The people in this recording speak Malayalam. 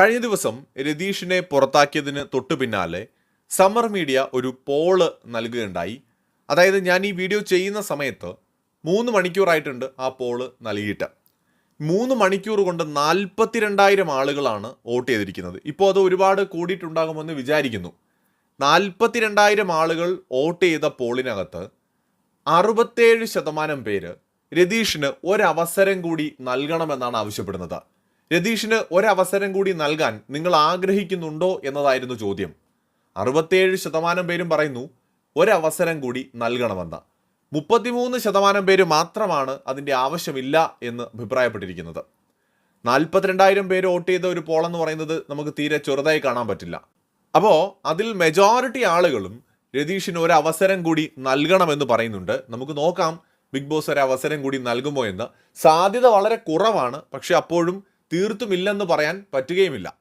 കഴിഞ്ഞ ദിവസം രതീഷിനെ പുറത്താക്കിയതിന് തൊട്ടു പിന്നാലെ സമ്മർ മീഡിയ ഒരു പോൾ നൽകുകയുണ്ടായി. അതായത് ഞാൻ ഈ വീഡിയോ ചെയ്യുന്ന സമയത്ത് മൂന്ന് മണിക്കൂറായിട്ടുണ്ട് ആ പോൾ നൽകിയിട്ട്. മൂന്ന് മണിക്കൂർ കൊണ്ട് നാൽപ്പത്തിരണ്ടായിരം ആളുകളാണ് വോട്ട് ചെയ്തിരിക്കുന്നത്. ഇപ്പോൾ അത് ഒരുപാട് കൂടിയിട്ടുണ്ടാകുമെന്ന് വിചാരിക്കുന്നു. നാൽപ്പത്തിരണ്ടായിരം ആളുകൾ വോട്ട് ചെയ്ത പോളിനകത്ത് അറുപത്തേഴ് ശതമാനം പേര് രതീഷിന് ഒരവസരം കൂടി നൽകണമെന്നാണ് ആവശ്യപ്പെടുന്നത്. രതീഷിന് ഒരവസരം കൂടി നൽകാൻ നിങ്ങൾ ആഗ്രഹിക്കുന്നുണ്ടോ എന്നതായിരുന്നു ചോദ്യം. അറുപത്തേഴ് ശതമാനം പേരും പറയുന്നു ഒരവസരം കൂടി നൽകണമെന്ന്. മുപ്പത്തിമൂന്ന് ശതമാനം പേര് മാത്രമാണ് അതിന്റെ ആവശ്യമില്ല എന്ന് അഭിപ്രായപ്പെട്ടിരിക്കുന്നത്. നാൽപ്പത്തിരണ്ടായിരം പേര് വോട്ട് ചെയ്ത ഒരു പോളെന്ന് പറയുന്നത് നമുക്ക് തീരെ ചെറുതായി കാണാൻ പറ്റില്ല. അപ്പോൾ അതിൽ മെജോറിറ്റി ആളുകളും രതീഷിന് ഒരു അവസരം കൂടി നൽകണമെന്ന് പറയുന്നുണ്ട്. നമുക്ക് നോക്കാം ബിഗ് ബോസ് ഒരു അവസരം കൂടി നൽകുമോ എന്ന്. സാധ്യത വളരെ കുറവാണ് പക്ഷെ അപ്പോഴും തീർത്തും ഇല്ലെന്ന് പറയാൻ പറ്റുകയുമില്ല.